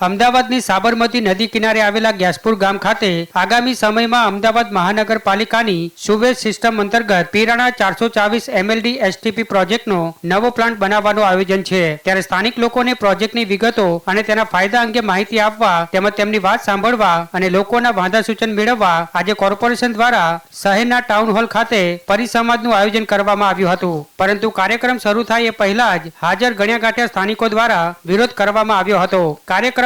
અમદાવાદની સાબરમતી નદી કિનારે આવેલા ગ્યાસપુર ગામ ખાતે આગામી સમયમાં અમદાવાદ મહાનગરપાલિકાની સુવેજ સિસ્ટમ અંતર્ગત પીરાણા ચારસો ચાવીસ એમએલડી એસટીપી પ્રોજેક્ટનો નવો પ્લાન્ટ બનાવવાનું આયોજન છે. ત્યારે સ્થાનિક લોકોને પ્રોજેક્ટની વિગતો અને તેના ફાયદા અંગે માહિતી આપવા તેમજ તેમની વાત સાંભળવા અને લોકોના વાંધા સૂચન મેળવવા આજે કોર્પોરેશન દ્વારા શહેરના ટાઉન હોલ ખાતે પરિસંવાદનું આયોજન કરવામાં આવ્યું હતું. પરંતુ કાર્યક્રમ શરૂ થાય એ પહેલા જ હાજર ગણ્યા ગાંઠ્યા સ્થાનિકો દ્વારા વિરોધ કરવામાં આવ્યો હતો.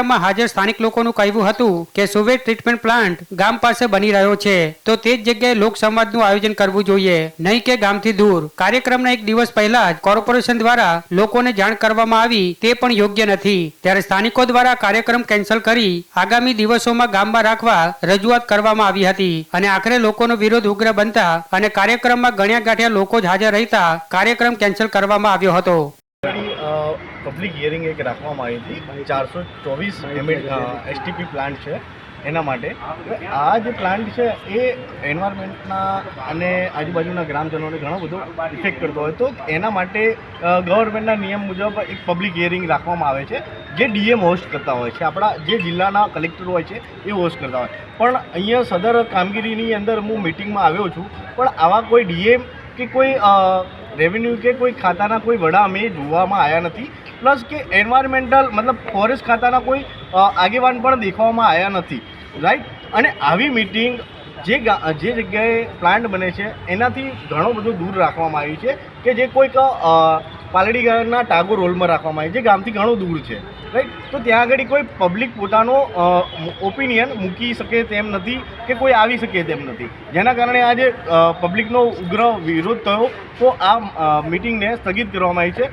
કાર્યક્રમમાં હાજર સ્થાનિક લોકોનું કહેવું હતું કે સુવેર ટ્રીટમેન્ટ પ્લાન્ટ ગામ પાસે બની રહ્યો છે. તો તે જ જગ્યાએ લોક સંવાદનું આયોજન કરવું જોઈએ. નહીં કે ગામથી દૂર. કાર્યક્રમના એક દિવસ પહેલા જ કોર્પોરેશન દ્વારા લોકોને જાણ કરવામાં આવી. તે પણ યોગ્ય નથી. ત્યારે સ્થાનિકો દ્વારા કાર્યક્રમ કેન્સલ કરી આગામી દિવસોમાં ગામમાં રાખવા રજૂઆત કરવામાં આવી હતી. અને આખરે લોકોનો વિરોધ ઉગ્ર બનતા અને કાર્યક્રમમાં ગણ્યા ગાંઠ્યા લોકો જ હાજર રહેતા કાર્યક્રમ કેન્સલ કરવામાં આવ્યો હતો. પબ્લિક હિયરિંગ એક રાખવામાં આવી હતી. ચારસો ચોવીસ એસટીપી પ્લાન્ટ છે એના માટે. આ જે પ્લાન્ટ છે એ એન્વાયરમેન્ટના અને આજુબાજુના ગ્રામજનોને ઘણો બધો ઇફેક્ટ કરતો હોય તો એના માટે ગવર્મેન્ટના નિયમ મુજબ એક પબ્લિક હિયરિંગ રાખવામાં આવે છે જે ડીએમ હોસ્ટ કરતા હોય છે. આપણા જે જિલ્લાના કલેક્ટર હોય છે એ હોસ્ટ કરતા હોય. પણ અહીંયા સદર કામગીરીની અંદર હું મિટિંગમાં આવ્યો છું. પણ આવા કોઈ ડીએમ કે કોઈ રેવન્યુ કે કોઈ ખાતાના કોઈ વડા અમે જોવામાં આવ્યા નથી. પ્લસ કે એન્વાયરમેન્ટલ મતલબ ફોરેસ્ટ ખાતાના કોઈ આગેવાન પણ દેખાવામાં આવ્યા નથી. રાઈટ અને આવી મિટિંગ જે જે જગ્યાએ પ્લાન્ટ બને છે, એનાથી ઘણો બધો દૂર રાખવામાં આવ્યું છે કે જે કોઈક પાલડી ગામના ટાગોર રોલમાં રાખવામાં આવી છે, જે ગામથી ઘણું દૂર છે. રાઈટ તો ત્યાં આગળ કોઈ પબ્લિક પોતાનો ઓપિનિયન મૂકી શકે તેમ નથી કે કોઈ આવી શકે તેમ નથી. જેના કારણે આજે પબ્લિકનો ઉગ્ર વિરોધ થયો, તો આ મિટિંગને સ્થગિત કરવામાં આવી છે.